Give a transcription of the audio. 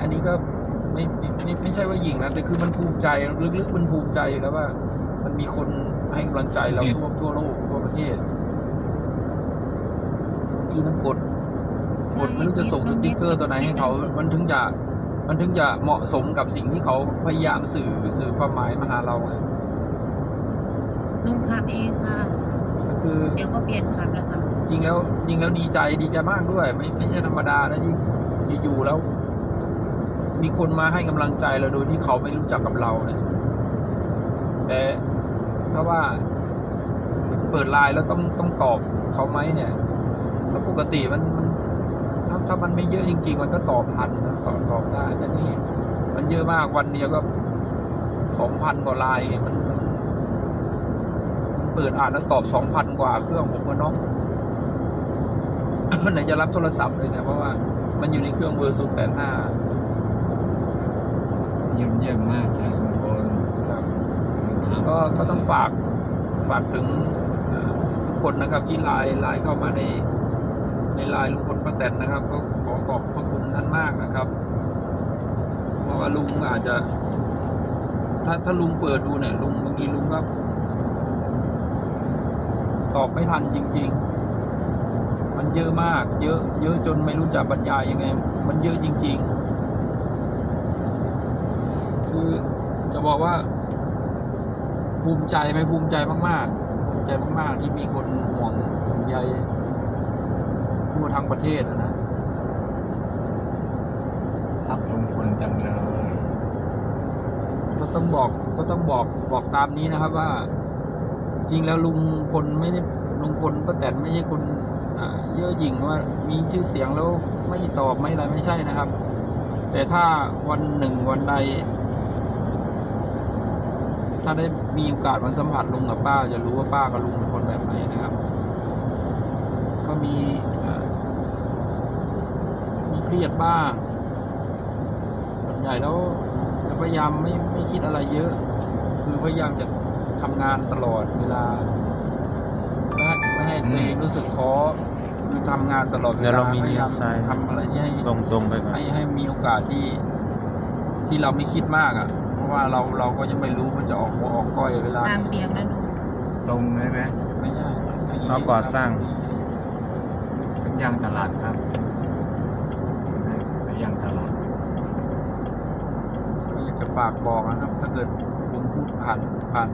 อันนี้ก็ไม่ไม่ไม่ไม่ใช่ว่าหยิงนะแต่คือมันภูมิใจลึกๆมันภูมิใจอยู่แล้วว่า มันมีคนให้กำลังใจเราทั่วทั่วโลกทั่วประเทศที่น้ำกดกดไม่รู้จะส่งสติกเกอร์ตัวไหนให้เขา มันถึงจะมันถึงจะเหมาะสมกับสิ่งที่เขาพยายามสื่อสื่อความหมายมาหาเราไงลุงขับเองค่ะก็คือ เดี๋ยวก็เปลี่ยนขับแล้วค่ะจริงแล้วจริงแล้วดีใจดีใจมากด้วย ไม่ไม่ใช่ธรรมดานะที่อยู่ๆแล้ว มีคนมาให้กำลังใจเราโดยที่เขาไม่รู้จักกับเราเนี่ยแต่ถ้าว่าเปิดไลน์แล้วต้องต้องตอบเขาไหมเนี่ย แล้วปกติมันถ้าถ้ามันไม่เยอะจริง ๆ มันก็ตอบทันนะตอบตอบได้แต่นี่มันเยอะมากวันเดียวก็สองพันกว่าไลน์มันเปิดอ่านแล้วตอบสองพันกว่าเครื่องผมก็น้องไหนจะรับโทรศัพท์เลยไงเพราะว่า มันอยู่ในเครื่องเวอร์ศูนย์แปดห้า เยี่ยมเยี่ยมมากครับลุงพลครับครับก็ก็ต้องฝากฝากถึงเอ่อทุกคนนะครับที่ไลน์ไลน์เข้ามาในในไลน์ลุงพลป้าแตนนะครับ ก็ขอขอบพระคุณท่านมากนะครับ เพราะว่าลุงอาจจะ ถ้าถ้าลุงเปิดดูเนี่ยลุงบางทีลุงก็ตอบไม่ทันจริง ๆ มันเยอะมาก เยอะ เยอะจนไม่รู้จะบรรยายยังไง มันเยอะจริง ๆ คือจะ บอกว่า ภูมิใจไหมภูมิใจมากๆภูมิใจมาก ๆ ที่มีคนห่วงห่วงใยทั่วทั้งประเทศอะนะรับลุงพลจังเลย ก็ต้องบอกก็ต้องบอกบอกตามนี้นะครับว่า จริงแล้วลุงพลไม่ได้ลุงพลป้าแตนไม่ใช่คนอ่าเย่อหยิ่งว่ามีชื่อเสียงแล้วไม่ตอบไม่อะไรไม่ใช่นะครับ แต่ถ้าวันหนึ่งวันใด ถ้าได้มีโอกาสมาสัมผัสลุงกับป้า จะรู้ว่าป้ากับลุงเป็นคนแบบไหนนะครับ ก็มีอ่ามีเครียดบ้างส่วนใหญ่แล้วจะพยายามไม่ไม่คิดอะไรเยอะ คือพยายามจะทำงานตลอดเวลาไม่ให้ไม่ให้ตัวเองรู้สึกท้อคือทำงานตลอดเวเดี๋ยวลาเรามีพยายามเลี้ยวซ้ายทำอะไรที่ให้ตรงตรงๆไปก่อนให้ให้มีโอกาสที่ที่เราไม่คิดมากอะเพ ราะว่าเราเราก็ยังไม่รู้มันจะออกหัวออกก้อยเวลา ทางเปียกนะลุงตรงไหมไหมไม่ใช่ไม่เราก่อสร้าง ถึงย่างตลาดครับไปย่างตลาดก็อยากจะฝากบอกนะครับ ถ้าเกิดลุงพูดผ่านผ่าน